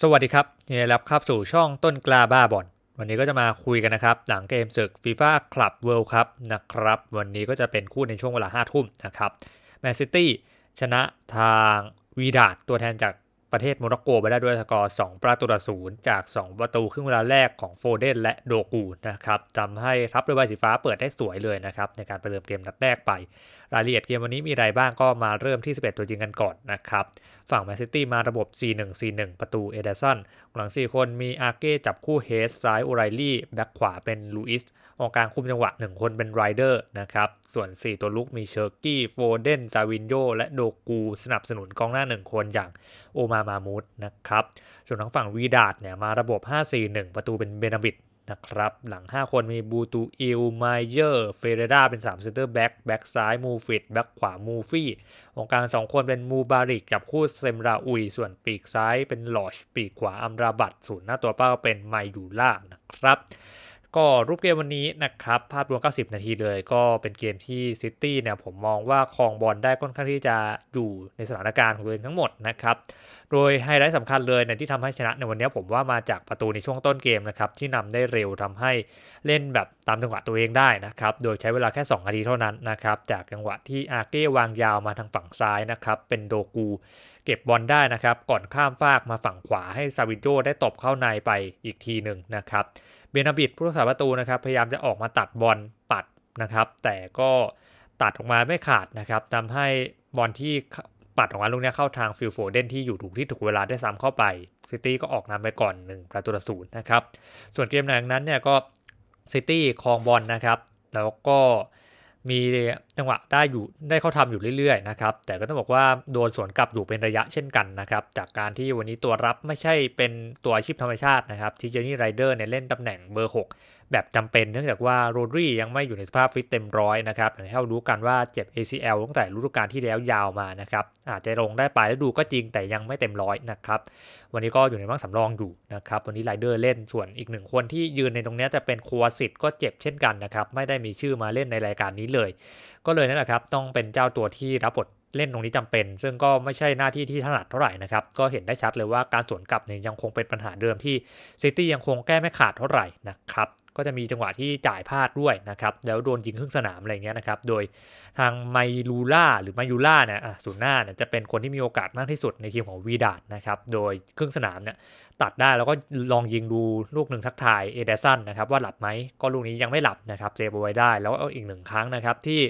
สวัสดีครับยินดีรับเข้าสู่ช่องต้นกล้าบ้าบอลวันนี้ก็จะมาคุยกันนะครับ หลังเกมศึก FIFA Club World Cup นะครับ วันนี้ก็จะเป็นคู่ในช่วงเวลา5ทุ่มนะครับแมนซิตี้ชนะทางวีดาดตัวแทนจาก ประเทศโมร็อกโกไปได้ด้วยสกอร์ 2 ประตูต่อศูนย์จาก 2 ประตูครึ่งเวลาแรกของโฟเดนและโดกูนะครับทำให้ทัพเรือใบสีฟ้าเปิดได้สวยเลยนะครับในการไปเริ่มเกมนัดแรกไป รายละเอียดเกมวันนี้มีอะไรบ้างก็มาเริ่มที่ 11 ตัวจริงกันก่อนนะครับฝั่งแมนซิตี้มาระบบ 4-1-4-1 ประตูเอเดสันหลัง 4 คนมีอาเก้จับคู่เฮสซ้ายโอไรลี่แบ็คขวาเป็นลูอิสกองกลางคุมจังหวะ 1 คนเป็นไรเดอร์นะครับส่วน 4 ตัวลุกมีเชอร์กี้โฟเดนซาวินโยและโดกูสนับสนุนกองหน้า 1 คนอย่างโอมามามูดนะครับ ส่วนทางฝั่งวีดาดเนี่ยมาระบบ 5-4-1 ประตูเป็นเบนาบิดนะครับ หลัง 5 คนมีบูตูอิลไมเยอร์เฟเรดาเป็น3เซนเตอร์แบ็กแบ็กซ้ายมูฟิตแบ็กขวามูฟี่ตรงกลาง 2 คนเป็นมูบาริกกับคู่เซมราอุย ส่วนปีกซ้ายเป็นลอชปีกขวาอัมราบัตศูนย์หน้าตัวเป้าเป็นไมยูล่านะครับ ก็รูปเกมวันนี้นะครับ ภาพรวม 90 นาทีเลย ก็เป็นเกมที่ซิตี้เนี่ยผมมองว่าครองบอลได้ค่อนข้างที่จะอยู่ในสถานการณ์ของตัวเองทั้งหมดนะครับ โดยไฮไลท์สำคัญเลยเนี่ยที่ทำให้ชนะในวันนี้ผมว่ามาจากประตูในช่วงต้นเกมนะครับ ที่นำได้เร็วทำให้เล่นแบบตามจังหวะตัวเองได้นะครับ โดยใช้เวลาแค่ 2 นาทีเท่านั้นนะครับ จากจังหวะที่อาเก้วางยาวมาทางฝั่งซ้ายนะครับ เป็นโดกู เก็บบอลได้นะครับ ก่อนข้ามฟากมาฝั่งขวาให้ซาวิโจได้ตบเข้าในไปอีกทีหนึ่งนะครับ เบนาบิดผู้รักษาประตูนะครับ พยายามจะออกมาตัดบอลปัดนะครับ แต่ก็ตัดออกมาไม่ขาดนะครับทำให้บอลที่ปัดออกมาลูกนี้เข้าทางฟิลโฟเดนที่อยู่ถูกที่ถูกเวลาได้ซ้ำเข้าไปซิตี้ก็ออกนำไปก่อน1ประตูต่อศูนย์นะครับ ส่วนเกมหลังนั้นเนี่ยก็ซิตี้ครองบอลนะครับ แล้วก็ มีจังหวะได้อยู่ได้เข้าทำอยู่เรื่อยๆนะครับแต่ก็ต้องบอกว่าโดนสวนกลับอยู่เป็นระยะเช่นกันนะครับจากการที่วันนี้ตัวรับไม่ใช่เป็นตัวอาชีพธรรมชาตินะครับทีเจนี่ไรเดอร์เนี่ยเล่นตำแหน่งเบอร์ 6แบบจำเป็นเนื่องจากว่าโรดรียังไม่อยู่ในสภาพฟิตเต็มร้อยนะครับอย่างที่เรารู้กันว่าเจ็บ ACL ตั้งแต่ฤดูกาลที่แล้วยาวมานะครับอาจจะลงได้ไปแล้วดูก็จริงแต่ยังไม่เต็มร้อยนะครับวันนี้ก็อยู่ในร่างสำรองอยู่นะครับวันนี้ไรเดอร์เล่นส่วนอีกหนึ่งคนที่ยืนในตรงนี้จะเป็นคัวสิตก็เจ็บเช่นกันนะครับไม่ได้มีชื่อมาเล่นในรายการนี้เลย ก็เลยนั่นแหละครับต้องเป็นเจ้าตัวที่รับบทเล่นตรงนี้จำเป็น ซึ่งก็ไม่ใช่หน้าที่ที่ถนัดเท่าไหร่นะครับ ก็เห็นได้ชัดเลยว่าการสวนกลับเนี่ยยังคงเป็นปัญหาเดิมที่ซิตี้ยังคงแก้ไม่ขาดเท่าไหร่นะครับ ก็จะมีจังหวะที่จ่ายพลาดด้วยนะครับ แล้วโดนยิงครึ่งสนามอะไรเงี้ยนะครับ โดยทางไมลูล่าหรือไมยูล่าเนี่ยศูนย์หน้าเนี่ยจะเป็นคนที่มีโอกาสมากที่สุดในทีมของวีดาดนะครับ โดยครึ่งสนามเนี่ยตัดได้แล้วก็ลองยิงดูลูกหนึ่งทักทายเอเดสันนะครับว่าหลับไหมก็ลูกนี้ยังไม่หลับนะครับเซฟเอาไว้ได้ แล้วก็อีกหนึ่งครั้งนะครับที่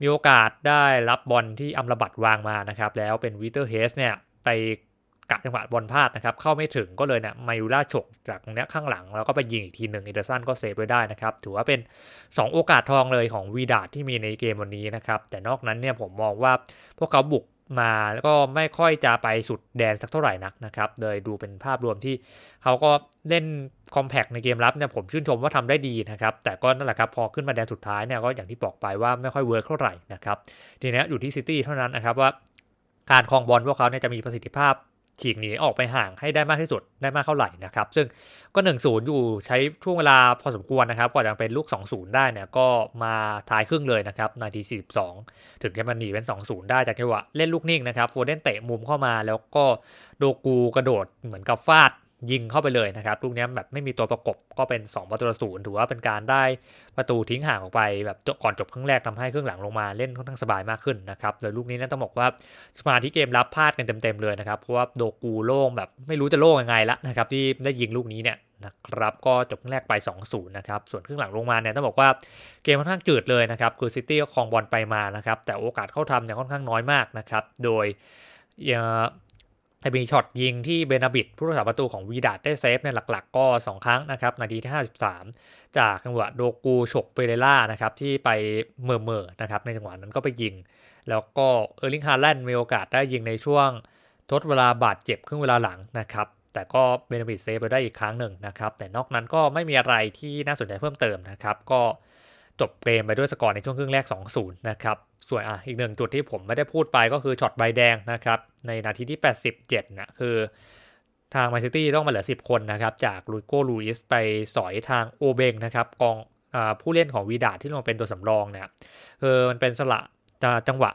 มีโอกาสได้รับบอลที่อัมรบัตวางมานะครับแล้วเป็นวิเตอร์เฮสเนี่ยไป กะจังหวะบอลพลาดนะครับ เข้าไม่ถึงก็เลยเนี่ยมายูล่าฉกจากตรงนี้ข้างหลัง แล้วก็ไปยิงอีกทีหนึ่งเอเดอร์สันก็เซฟไว้ได้นะครับ ถือว่าเป็น 2 โอกาสทองเลยของวีดาที่มีในเกมวันนี้นะครับ แต่นอกนั้นเนี่ยผมมองว่าพวกเขาบุกมาแล้วก็ไม่ค่อยจะไปสุดแดนสักเท่าไหร่นักนะครับโดยดูเป็นภาพรวมที่เขาก็เล่นคอมแพกในเกมรับเนี่ยผมชื่นชมว่าทำได้ดีนะครับ แต่ก็นั่นแหละครับพอขึ้นมาแดนสุดท้ายเนี่ยก็อย่างที่บอกไปว่าไม่ค่อยเวิร์กเท่าไหร่นะครับทีนี้อยู่ที่ซิตี้เท่านั้นนะครับว่าการครองบอลพวกเขาเนี่ยจะมีประสิทธิภาพ ฉีกหนีออกไปห่างให้ได้มากที่สุดได้มากเท่าไหร่นะครับ ซึ่งก็1นศูนย์อยู่ใช้ช่วงเวลาพอสมควรนะครับกว่าจะเป็นลูก 2-0 ได้เนี่ยก็มาท้ายครึ่งเลยนะครับนาที42 ถึงจะมาหนีเป็น 2-0 ได้จากจังหวะเล่นลูกนิ่งนะครับโฟเดนเตะมุมเข้ามาแล้วก็โดกูกระโดดเหมือนกับฟาด ยิงเข้าไปเลยนะครับลูกนี้แบบไม่มีตัวประกบก็เป็น2ประตูศูนย์ถือว่าเป็นการได้ประตูทิ้งห่างออกไปแบบก่อนจบครึ่งแรกทำให้ครึ่งหลังลงมาเล่นค่อนข้างสบายมากขึ้นนะครับโดยลูกนี้นะต้องบอกว่าสมาธิเกมรับพลาดกันเต็มๆเลยนะครับเพราะว่าโดกูโล่งแบบไม่รู้จะโล่งยังไงละนะครับที่ได้ยิงลูกนี้เนี่ยนะครับก็จบครึ่งแรกไป 2-0 นะครับ ส่วนครึ่งหลังลงมาเนี่ยต้องบอกว่าเกมค่อนข้างจืดเลยนะครับ คือซิตี้ก็ครองบอลไปมานะครับ แต่โอกาสเข้าทำเนี่ยค่อนข้างน้อยมากนะครับ โดย แต่มีช็อตยิงที่เบนาบิดผู้รักษาประตูของวีดาดได้เซฟในหลักๆ ก็ 2 ครั้งนะครับนาทีที่ 53 จากจังหวะโดกูฉกเฟเรล่านะครับที่ไปเมื่อเมื่อนะครับในจังหวะนั้นก็ไปยิง แล้วก็เออร์ลิงฮาร์แลนด์มีโอกาสได้ยิงในช่วงทดเวลาบาดเจ็บครึ่งเวลาหลังนะครับแต่ก็เบนาบิดเซฟไปได้อีกครั้งหนึ่งนะครับแต่นอกนั้นก็ไม่มีอะไรที่น่าสนใจเพิ่มเติมนะครับก็ จบเกมไปด้วยสกอร์ในช่วงครึ่งแรก 2-0 นะครับ ส่วนอะอีกหนึ่งจุดที่ผมไม่ได้พูดไปก็คือช็อตใบแดงนะครับ ในนาทีที่ 87 นะคือทางแมนซิตี้ต้องมาเหลือ 10 คนนะครับ จากลุยโกลูอิสไปสอยทางโอเบงนะครับกองอผู้เล่นของวีดาที่ลงเป็นตัวสำรองเนี่ยคือมันเป็นสละจังหวะ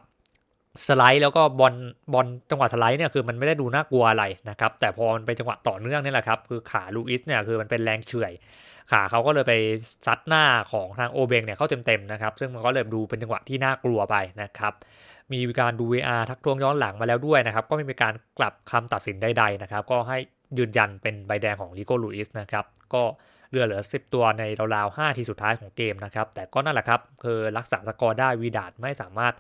สไลด์แล้วก็บอลบอลจังหวะสไลด์เนี่ยคือมันไม่ได้ดูน่ากลัวอะไรนะครับ แต่พอมันเป็นจังหวะต่อเนื่องนี่แหละครับ คือขาลูอิสเนี่ยคือมันเป็นแรงเฉื่อย ขาเขาก็เลยไปซัดหน้าของทางโอเบงเนี่ยเข้าเต็มๆนะครับ ซึ่งมันก็เลยดูเป็นจังหวะที่น่ากลัวไปนะครับมีการดู VR ทักทวงย้อนหลังมาแล้วด้วยนะครับ ก็ไม่มีการกลับคำตัดสินใดๆนะครับ ก็ให้ยืนยันเป็นใบแดงของลิโกลูอิสนะครับก็เรือเหลือ 10 ตัวในราวๆ5ทีสุดท้ายของเกมนะครับ แต่ก็นั่นแหละครับคือรักษาสกอร์ได้วีดาดไม่สามารถ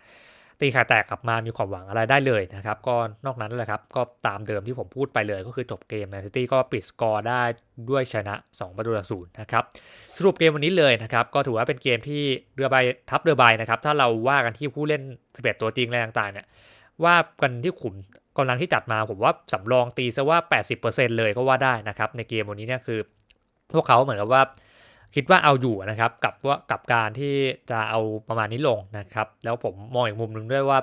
ตีขาแตกกลับมามีความหวังอะไรได้เลยนะครับ ก็นอกนั้นแหละครับ ก็ตามเดิมที่ผมพูดไปเลย ก็คือจบเกมแมนซิตี้ก็ปิดสกอร์ได้ด้วยชนะ 2 ประตูต่อศูนย์นะครับสรุปเกมวันนี้เลยนะครับ ก็ถือว่าเป็นเกมที่เรือใบทับเรือใบนะครับ ถ้าเราว่ากันที่ผู้เล่น 11 ตัวจริงอะไรต่างๆเนี่ยว่ากันที่ขุมกำลังที่จัดมาผมว่าสำรองตีซะว่า 80%เลยก็ว่าได้นะครับในเกมวันนี้เนี่ยคือ พวกเขาเหมือนกับว่า คิดว่าเอาอยู่นะครับกับว่ากับการที่จะเอาประมาณนี้ลงนะครับ แล้วผมมองอีกมุมหนึ่งด้วยว่า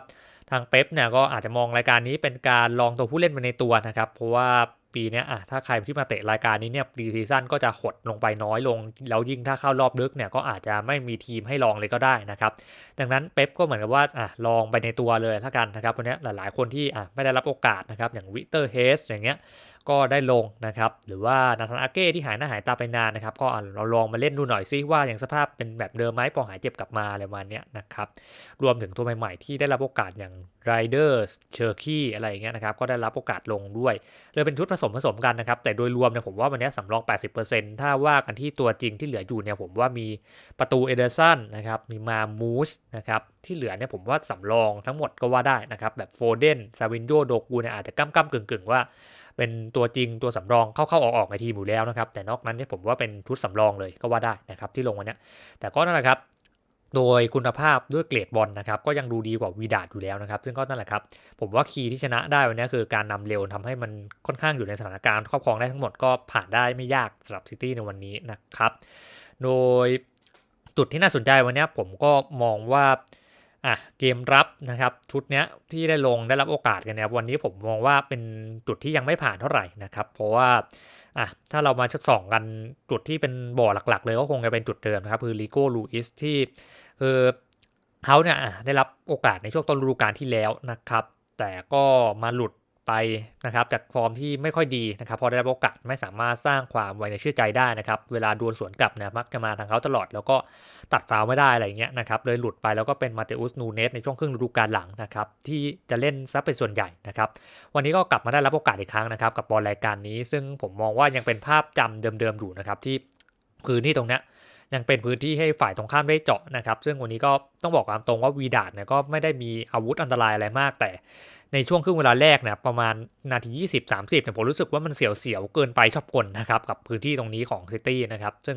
ทางเป๊ปเนี่ยก็อาจจะมองรายการนี้เป็นการลองตัวผู้เล่นไปในตัวนะครับ เพราะว่าปีนี้อะถ้าใครที่มาเตะรายการนี้เนี่ยปีซีซั่นก็จะหดลงไปน้อยลง แล้วยิ่งถ้าเข้ารอบลึกเนี่ยก็อาจจะไม่มีทีมให้ลองเลยก็ได้นะครับ ดังนั้นเป๊ปก็เหมือนกับว่าอะลองไปในตัวเลยถ้ากันนะครับวันนี้หลาย ๆ คนที่อะไม่ได้รับโอกาสนะครับอย่างวิเตอร์เฮสอย่างเงี้ยก็ได้ลงนะครับหรือว่านาธานอาเก้ที่หายหน้าหายตาไปนานนะครับก็เราลองมาเล่นดูหน่อยซิว่าอย่างสภาพเป็นแบบเดิมไหมพอหายเจ็บกลับมาอะไรประมาณนี้นะครับรวมถึงตัวใหม่ๆ ที่ได้รับโอกาสอย่างไรเดอร์เชอร์คีอะไรอย่างเงี้ยนะครับก็ได้รับโอกาสลงด้วยเลยเป็นชุดผสมผสมกันนะครับแต่โดยรวมเนี่ยผมว่าวันนี้สำรอง 80%ถ้าว่ากันที่ตัวจริงที่เหลืออยู่เนี่ยผมว่ามีประตูเอเดอร์สันนะครับมีมามูสนะครับที่เหลือเนี่ยผมว่าสำรองทั้งหมดก็ว่าได้นะครับแบบโฟเดนซาวินโยโดกูเนี่ยอาจจะก้ำก้ำกึ่งกึ่งว่า เป็นตัวจริงตัวสำรองเข้าๆออกๆในทีมอยู่แล้วนะครับ แต่นอกนั้นเนี่ยผมว่าเป็นชุดสำรองเลยก็ว่าได้นะครับที่ลงวันนี้แต่ก็นั่นแหละครับโดยคุณภาพด้วยเกรดบอลนะครับก็ยังดูดีกว่าวีดาดอยู่แล้วนะครับซึ่งก็นั่นแหละครับ ผมว่าคีย์ที่ชนะได้วันนี้คือการนำเร็วทำให้มันค่อนข้างอยู่ในสถานการณ์ครอบครองได้ทั้งหมดก็ผ่านได้ไม่ยากสำหรับซิตี้ในวันนี้นะครับ โดยจุดที่น่าสนใจวันนี้ผมก็มองว่า อะเกมรับนะครับชุดเนี้ยที่ได้ลงได้รับโอกาสกันเนี่ยวันนี้ผมมองว่าเป็นจุดที่ยังไม่ผ่านเท่าไหร่นะครับ เพราะว่าอะถ้าเรามาชดสองกันจุดที่เป็นบ่อหลักๆ เลยก็คงจะเป็นจุดเดิมนะครับคือลิโก้ลูอิสที่คือเขาเนี่ยได้รับโอกาสในช่วงต้นฤดูกาลที่แล้วนะครับ แต่ก็มาหลุด ไปนะครับจากฟอร์มที่ไม่ค่อยดีนะครับพอได้รับโอกาสไม่สามารถสร้างความไว้ในเชื่อใจได้นะครับเวลาดวลสวนกลับนี่ยมักจะมาทางเขาตลอด แล้วก็ตัดฟาวไม่ได้อะไรเงี้ยนะครับเลยหลุดไปแล้วก็เป็นมาเตอุสนูเนสในช่วงครึ่งฤดูกาลหลังนะครับที่จะเล่นซับเป็นส่วนใหญ่นะครับวันนี้ก็กลับมาได้รับโอกาสอีกครั้งนะครับกับบอลรายการนี้ ซึ่งผมมองว่ายังเป็นภาพจำเดิมๆอยู่นะครับที่พื้นที่ตรงเนี้ย ยังเป็นพื้นที่ให้ฝ่ายตรงข้ามได้เจาะนะครับ ซึ่งวันนี้ก็ต้องบอกตามตรงว่าวีดาดเนี่ยก็ไม่ได้มีอาวุธอันตรายอะไรมากแต่ในช่วงครึ่งเวลาแรกเนี่ยประมาณนาที 20 30เนี่ยผมรู้สึกว่ามันเสียวๆเกินไปชอบกลนะครับกับพื้นที่ตรงนี้ของซิตี้นะครับซึ่ง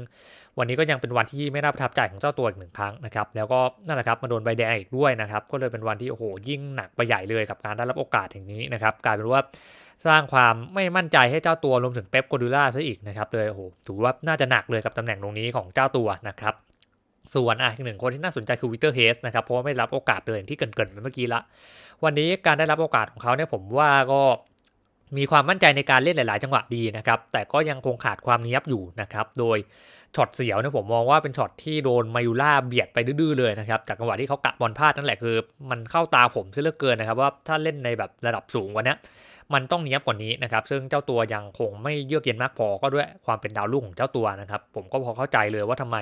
วันนี้ก็ยังเป็นวันที่ไม่น่าประทับใจของเจ้าตัวอีกหนึ่งครั้งนะครับแล้วก็นั่นแหละครับมาโดนใบแดงอีกด้วยนะครับก็เลยเป็นวันที่โอ้โหยิ่งหนักไปใหญ่เลยกับการได้รับโอกาสอย่างนี้นะครับกลายเป็นว่า สร้างความไม่มั่นใจให้เจ้าตัวรวมถึงเป๊ปโกดูล่าซะอีกนะครับเลยโอ้โหถือว่าน่าจะหนักเลยกับตำแหน่งตรงนี้ของเจ้าตัวนะครับส่วนอะอีกหนึ่งคนที่น่าสนใจคือวิเตอร์เฮสนะครับเพราะว่าไม่รับโอกาสเลยอย่างที่เกินๆไปเมื่อกี้ละ วันนี้การได้รับโอกาสของเขาเนี่ยผมว่าก็มีความมั่นใจในการเล่นหลาย ๆ จังหวะดีนะครับ แต่ก็ยังคงขาดความเนี้ยบอยู่นะครับ โดยช็อตเสียวเนี่ยผมมองว่าเป็นช็อตที่โดนมายูล่าเบียดไปดื้อ ๆ เลยนะครับ จากจังหวะที่เขากะบอลพลาดนั่นแหละคือ มันเข้าตาผมซะเหลือเกินนะครับว่าถ้าเล่นในแบบระดับสูงกว่านี้ มันต้องเนี้ยบกว่านี้นะครับซึ่งเจ้าตัวยังคงไม่เยือกเย็นมากพอก็ด้วยความเป็นดาวรุ่งของเจ้าตัวนะครับผมก็พอเข้าใจเลยว่าทำไม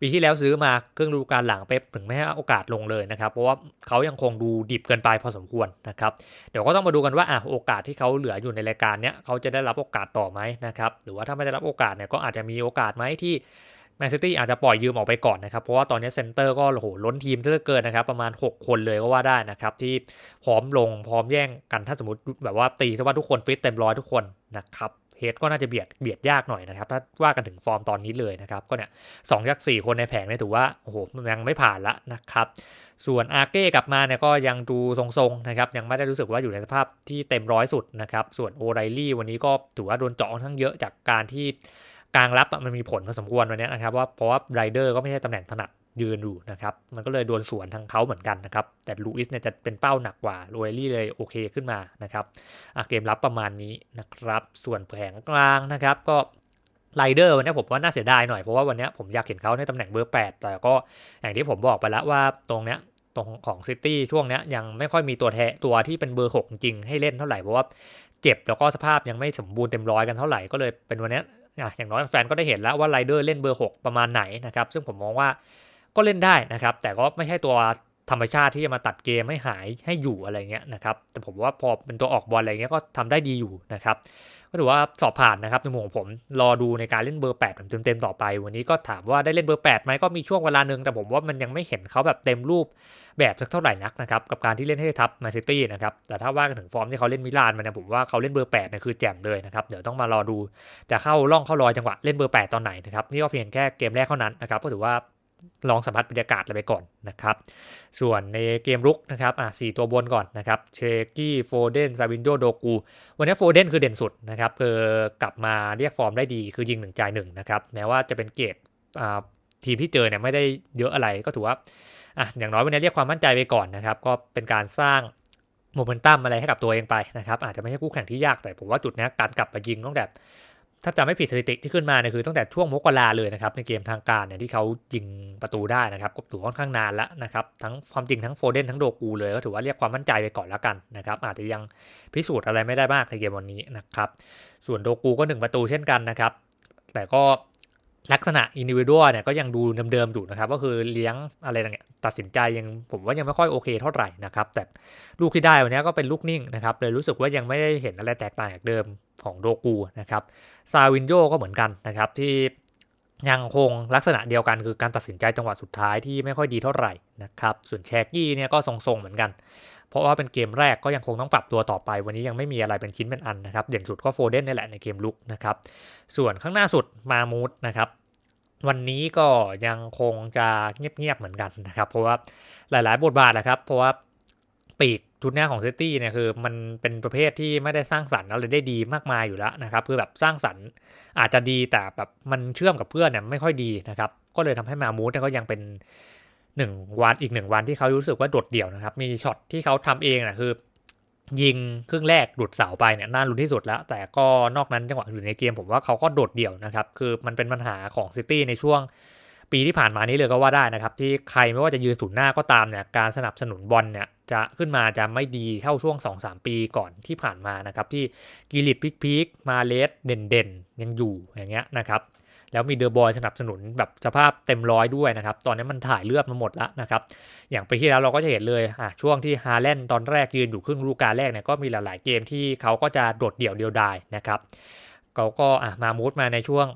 ปีที่แล้วซื้อมาเครื่องดูกาลหลังเป๊ปถึงไม่ให้โอกาสลงเลยนะครับเพราะว่าเขายังคงดูดิบเกินไปพอสมควรนะครับเดี๋ยวก็ต้องมาดูกันว่าอะโอกาสที่เขาเหลืออยู่ในรายการเนี้ยเขาจะได้รับโอกาสต่อไหมนะครับหรือว่าถ้าไม่ได้รับโอกาสเนี่ยก็อาจจะมีโอกาสไหมที่ แมนซิตี้อาจจะปล่อยยืมออกไปก่อนนะครับ เพราะว่าตอนนี้เซนเตอร์ก็โหล้นทีมเลือเกินนะครับ ประมาณ 6 คนเลยก็ว่าได้นะครับ ที่พร้อมลงพร้อมแย่งกันถ้าสมมติแบบว่าตีซะว่าทุกคนฟิตเต็มร้อยทุกคนนะครับเฮดก็น่าจะเบียดเบียดยากหน่อยนะครับ ถ้าว่ากันถึงฟอร์มตอนนี้เลยนะครับ ก็เนี่ยสองยักษ์สี่คนในแผงเนี่ยถือว่าโอ้โหยังไม่ผ่านละนะครับ ส่วนอาเก้กลับมาเนี่ยก็ยังดูทรงๆนะครับ ยังไม่ได้รู้สึกว่าอยู่ในสภาพที่เต็มร้อยสุดนะครับ ส่วนโอไรลี่วันนี้ก็ถือว่าโดนเจาะค่อนข้างเยอะจากการที่ กลางรับมันมีผลพอสมควรวันนี้นะครับว่าเพราะว่าไรเดอร์ก็ไม่ใช่ตำแหน่งถนัดยืนอยู่นะครับ มันก็เลยโดนสวนทางเขาเหมือนกันนะครับ แต่ลูอิสเนี่ยจะเป็นเป้าหนักกว่าโรเอลี่เลยโอเคขึ้นมานะครับเกมรับประมาณนี้นะครับ ส่วนแผงกลางนะครับก็ไรเดอร์วันนี้ผมว่าน่าเสียดายหน่อย เพราะว่าวันนี้ผมอยากเห็นเขาในตำแหน่งเบอร์ 8 แต่ก็อย่างที่ผมบอกไปแล้วว่าตรงเนี้ยตรงของซิตี้ช่วงเนี้ยยังไม่ค่อยมีตัวแทตัวที่เป็นเบอร์ 6 จริงให้เล่นเท่าไหร่เพราะว่าเจ็บแล้วก็สภาพยังไม่สมบูรณ์เต็มร้อยกันเท่าไหร่ก็เลยเป็นวันนี้ อะอย่างน้อยแฟนก็ได้เห็นแล้วว่าไรเดอร์เล่นเบอร์ 6 ประมาณไหนนะครับ ซึ่งผมมองว่าก็เล่นได้นะครับ แต่ก็ไม่ใช่ตัวธรรมชาติที่จะมาตัดเกมให้หายให้อยู่อะไรเงี้ยนะครับ แต่ผมว่าพอเป็นตัวออกบอลอะไรเงี้ยก็ทำได้ดีอยู่นะครับ ก็ถือว่าสอบผ่านนะครับในมุมของผมรอดูในการเล่นเบอร์8แบบเต็มๆต่อไป วันนี้ก็ถามว่าได้เล่นเบอร์8ไหมก็มีช่วงเวลาหนึ่งแต่ผมว่ามันยังไม่เห็นเขาแบบเต็มรูปแบบสักเท่าไหร่นักนะครับกับการที่เล่นให้ทับมาซิตี้นะครับแต่ถ้าว่ากันถึงฟอร์มที่เขาเล่นมิลานมันเนี่ยผมว่าเขาเล่นเบอร์8เนี่ยคือแจ่มเลยนะครับเดี๋ยวต้องมารอดูจะเข้าล่องเข้ารอยจังหวะเล่นเบอร์8ตอนไหนนะครับนี่ก็เพียงแค่เกมแรกเท่านั้นนะครับก็ถือว่า ลองสัมผัสบรรยากาศอะไรไปก่อนนะครับ ส่วนในเกมรุกนะครับอะสตัวบนก่อนนะครับ เชกี้โฟเดนซาวินโยโดกู วันนี้โฟเดนคือเด่นสุดนะครับคือกลับมาเรียกฟอร์มได้ดีคือยิงหนึ่งจ่ายหนึ่งนะครับ แม้ว่าจะเป็นเกรดอ่าทีมที่เจอเนี่ยไม่ได้เยอะอะไรก็ถือว่าอะอย่างน้อยวันนี้เรียกความมั่นใจไปก่อนนะครับ ก็เป็นการสร้างโมเมนตัมอะไรให้กับตัวเองไปนะครับ อาจจะไม่ใช่คู่แข่งที่ยากแต่ผมว่าจุดนี้การกลับมายิงต้องแบบ ถ้าจำไม่ผิดสถิติที่ขึ้นมาเนี่ยคือตั้งแต่ช่วงมกราเลยนะครับในเกมทางการเนี่ยที่เขายิงประตูได้นะครับก็ถือค่อนข้างนานแล้วนะครับทั้งความจริงทั้งโฟเดนทั้งโดกูเลยก็ถือว่าเรียกความมั่นใจไปก่อนแล้วกันนะครับอาจจะยังพิสูจน์อะไรไม่ได้มากในเกมวันนี้นะครับส่วนโดกูก็หนึ่งประตูเช่นกันนะครับแต่ก็ ลักษณะอินดิวิวดเนี่ยก็ยังดูเดิมๆอยู่นะครับ ก็คือเลี้ยงอะไรต่างๆตัดสินใจยังผมว่ายังไม่ค่อยโอเคเท่าไหร่นะครับ แต่ลูกที่ได้วันนี้ก็เป็นลูกนิ่งนะครับ เลยรู้สึกว่ายังไม่ได้เห็นอะไรแตกต่างจากเดิมของโดกูนะครับซาวินโยก็เหมือนกันนะครับที่ยังคงลักษณะเดียวกันคือการตัดสินใจจังหวะสุดท้ายที่ไม่ค่อยดีเท่าไหร่นะครับส่วนแชกกี้เนี่ยก็ทรงๆเหมือนกัน เพราะว่าเป็นเกมแรกก็ยังคงต้องปรับตัวต่อไป วันนี้ยังไม่มีอะไรเป็นชิ้นเป็นอันนะครับเด่นสุดก็โฟเดนนี่แหละในเกมลุกนะครับส่วนข้างหน้าสุดมามูดนะครับ วันนี้ก็ยังคงจะเงียบๆเหมือนกันนะครับ เพราะว่าหลายๆ บทบาทนะครับ เพราะว่าปีกทุนหน้าของซิตี้เนี่ยคือมันเป็นประเภทที่ไม่ได้สร้างสรรค์อะไรได้ดีมากมายอยู่แล้วนะครับคือแบบสร้างสรรค์อาจจะดีแต่แบบมันเชื่อมกับเพื่อนเนี่ยไม่ค่อยดีนะครับ ก็เลยทำให้มามูดเนี่ยก็ยังเป็นหนึ่งวันอีกหนึ่งวันที่เขารู้สึกว่าโดดเดี่ยวนะครับ มีช็อตที่เขาทำเองนะคือ ยิงครึ่งแรกหลุดเสาไปเนี่ยน่ารุนที่สุดแล้ว แต่ก็นอกนั้นจังหวะอยู่ในเกมผมว่าเขาก็โดดเดี่ยวนะครับ คือมันเป็นปัญหาของซิตี้ในช่วงปีที่ผ่านมานี้เลยก็ว่าได้นะครับ ที่ใครไม่ว่าจะยืนศูนย์หน้าก็ตามเนี่ยการสนับสนุนบอลเนี่ยจะขึ้นมาจะไม่ดีเท่าช่วง 2-3 ปีก่อนที่ผ่านมานะครับ ที่กิลิตพิกพิกมาเลสเด่นเด่นยังอยู่อย่างเงี้ยนะครับ แล้วมีเดอะบอยสนับสนุนแบบสภาพเต็มร้อยด้วยนะครับ ตอนนี้มันถ่ายเลือดมาหมดแล้วนะครับ อย่างปีที่แล้วเราก็จะเห็นเลยอะช่วงที่ฮาแลนด์ตอนแรกยืนอยู่ครึ่งฤดูกาลแรกเนี่ยก็มีหลาย ๆ เกมที่เขาก็จะโดดเดี่ยวเดียวดายนะครับเขาก็อะมามูดมาในช่วง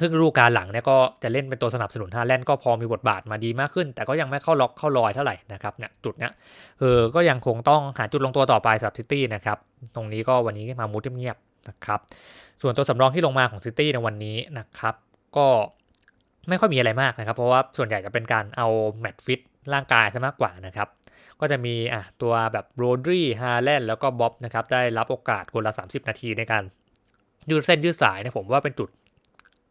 ครึ่งฤดูกาลหลังเนี่ยก็จะเล่นเป็นตัวสนับสนุนฮาแลนด์ก็พอมีบทบาทมาดีมากขึ้น แต่ก็ยังไม่เข้าล็อกเข้ารอยเท่าไหร่นะครับเนี่ยจุดเนี้ยเออก็ยังคงต้องหาจุดลงตัวต่อไปสำหรับซิตี้นะครับตรงนี้ก็วันนี้มามูดเงียบ นะครับส่วนตัวสำรองที่ลงมาของซิตี้ในวันนี้นะครับ ก็ไม่ค่อยมีอะไรมากนะครับ เพราะว่าส่วนใหญ่จะเป็นการเอาแมตฟิตร่างกายซะมากกว่านะครับ ก็จะมีอะตัวแบบโรดรีฮาแลนด์แล้วก็บ๊อบนะครับ ได้รับโอกาสคนละ 30 นาทีในการยืดเส้นยืดสายนะผมว่าเป็นจุด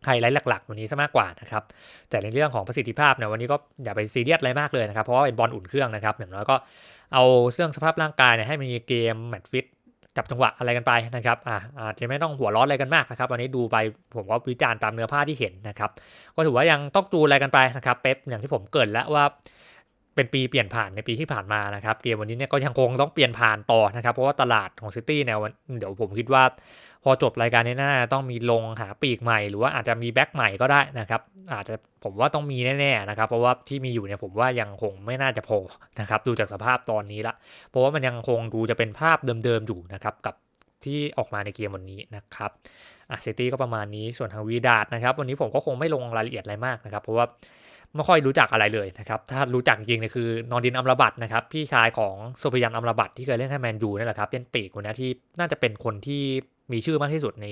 ไฮไลท์หลักๆ วันนี้ซะมากกว่านะครับ แต่ในเรื่องของประสิทธิภาพเนี่ยวันนี้ก็อย่าไปซีเรียสอะไรมากเลยนะครับ เพราะว่าเป็นบอลอุ่นเครื่องนะครับอย่างน้อยก็เอาเรื่องสภาพร่างกายเนี่ยให้มีเกมแมตฟิต จับจังหวะอะไรกันไปนะครับอ่าอาจจะไม่ต้องหัวร้อนอะไรกันมากนะครับวันนี้ดูไปผมก็วิจารณ์ตามเนื้อผ้าที่เห็นนะครับ ก็ถือว่ายังต้องดูอะไรกันไปนะครับเป๊ปอย่างที่ผมเกิดแล้วว่า เป็นปีเปลี่ยนผ่านในปีที่ผ่านมานะครับเกมวันนี้เนี่ยก็ยังคงต้องเปลี่ยนผ่านต่อนะครับ เพราะว่าตลาดของซิตี้เนี่ยเดี๋ยวผมคิดว่า พอจบรายการนี้น่าต้องมีลงหาปีกใหม่ หรือว่าอาจจะมีแบ็กใหม่ก็ได้นะครับ อาจจะผมว่าต้องมีแน่ๆนะครับ เพราะว่าที่มีอยู่เนี่ยผมว่ายังคงไม่น่าจะพอนะครับดูจากสภาพตอนนี้ละ เพราะว่ามันยังคงดูจะเป็นภาพเดิมๆอยู่นะครับกับที่ออกมาในเกมวันนี้นะครับอะซิตี้ก็ประมาณนี้ส่วนทางวีดาดนะครับ วันนี้ผมก็คงไม่ลงรายละเอียดอะไรมากนะครับ เพราะว่า ไม่ค่อยรู้จักอะไรเลยนะครับ ถ้ารู้จักจริงเนี่ยคือนอร์ดินอัมรบัตนะครับ พี่ชายของโซฟิยันอัมรบัตที่เคยเล่นให้แมนยูนี่แหละครับ เป็นปีกคนนี้ที่น่าจะเป็นคนที่มีชื่อมากที่สุดใน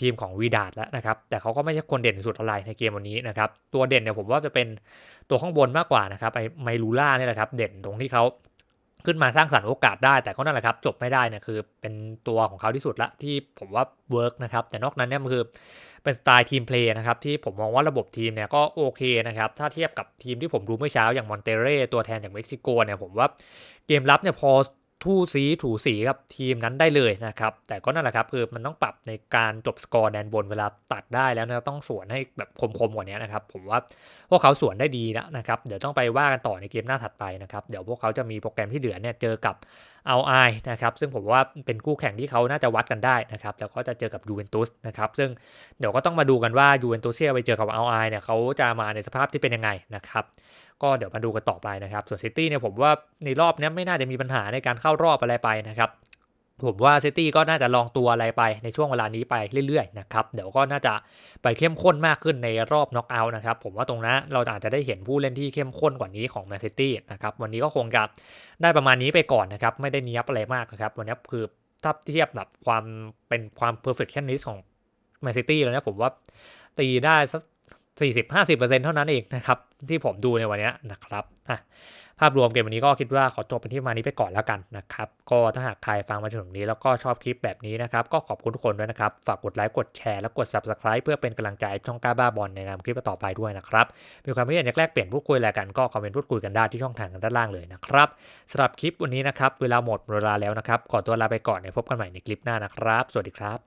ทีมของวีดาดแล้วนะครับ แต่เขาก็ไม่ใช่คนเด่นสุดอะไรในเกมวันนี้นะครับ ตัวเด่นเนี่ยผมว่าจะเป็นตัวข้างบนมากกว่านะครับไอไมลูล่าเนี่ยแหละครับ เด่นตรงที่เขา ขึ้นมาสร้างสรรค์โอกาสได้ แต่ก็นั่นแหละครับจบไม่ได้เนี่ยคือเป็นตัวของเขาที่สุดละที่ผมว่าเวิร์กนะครับแต่นอกนั้นเนี่ยมันคือเป็นสไตล์ทีมเพลย์นะครับที่ผมมองว่าระบบทีมเนี่ยก็โอเคนะครับถ้าเทียบกับทีมที่ผมดูเมื่อเช้าอย่างมอนเตเร่ตัวแทนจากเม็กซิโกเนี่ยผมว่าเกมรับเนี่ยพอ ททูสีถูสีกับทีมนั้นได้เลยนะครับ แต่ก็นั่นแหละครับคือมันต้องปรับในการจบสกอร์แดนบนเวลาตัดได้แล้วนะต้องสวนให้แบบคมๆกว่านี้นะครับ ผมว่าพวกเขาสวนได้ดีแล้วนะครับ เดี๋ยวต้องไปว่ากันต่อในเกมหน้าถัดไปนะครับ เดี๋ยวพวกเขาจะมีโปรแกรมที่เหลือเนี่ยเจอกับเอาไอนะครับ ซึ่งผมว่าเป็นคู่แข่งที่เขาน่าจะวัดกันได้นะครับ แล้วก็จะเจอกับยูเวนตุสนะครับ ซึ่งเดี๋ยวก็ต้องมาดูกันว่ายูเวนตุสที่จะไปเจอกับเอาไอเนี่ยเขาจะมาในสภาพที่เป็นยังไงนะครับ ก็เดี๋ยวมาดูกันต่อไปนะครับ ส่วนซิตี้เนี่ยผมว่าในรอบนี้ไม่น่าจะมีปัญหาในการเข้ารอบอะไรไปนะครับผมว่าซิตี้ก็น่าจะลองตัวอะไรไปในช่วงเวลานี้ไปเรื่อยๆนะครับเดี๋ยวก็น่าจะไปเข้มข้นมากขึ้นในรอบน็อกเอาท์นะครับผมว่าตรงนั้นเราอาจจะได้เห็นผู้เล่นที่เข้มข้นกว่านี้ของแมนซิตี้นะครับวันนี้ก็คงจะได้ประมาณนี้ไปก่อนนะครับไม่ได้เนี้ยบอะไรมากครับวันนี้คือถ้าเทียบแบบความเป็นความ perfectionist ของแมนซิตี้แล้วเนี่ยผมว่าตีได้สัก 40-50%เท่านั้นเองนะครับ ที่ผมดูในวันนี้นะครับภาพรวมเกมวันนี้ก็คิดว่าขอจบเป็นที่มานี้ไปก่อนแล้วกันนะครับ ก็ถ้าหากใครฟังมาจนถึงนี้แล้วก็ชอบคลิปแบบนี้นะครับ ก็ขอบคุณทุกคนด้วยนะครับ ฝากกดไลค์กดแชร์และกด Subscribe เพื่อเป็นกำลังใจช่องกล้าบ้าบอลในนคลิปต่อไปด้วยนะครับ มีความคิดเห็นอยากแลกเปลี่ยนพูดคุยอะไรกันก็คอมเมนต์พูดคุยกันได้ที่ช่องทางด้านล่างเลยนะครับสำหรับคลิปวันนี้นะครับเวลาหมดเวลาแล้วนะครับขอตัวลาไปก่อนเดี๋ยวพบกันใหม่ในคลิปหน้านะครับ สวัสดีครับ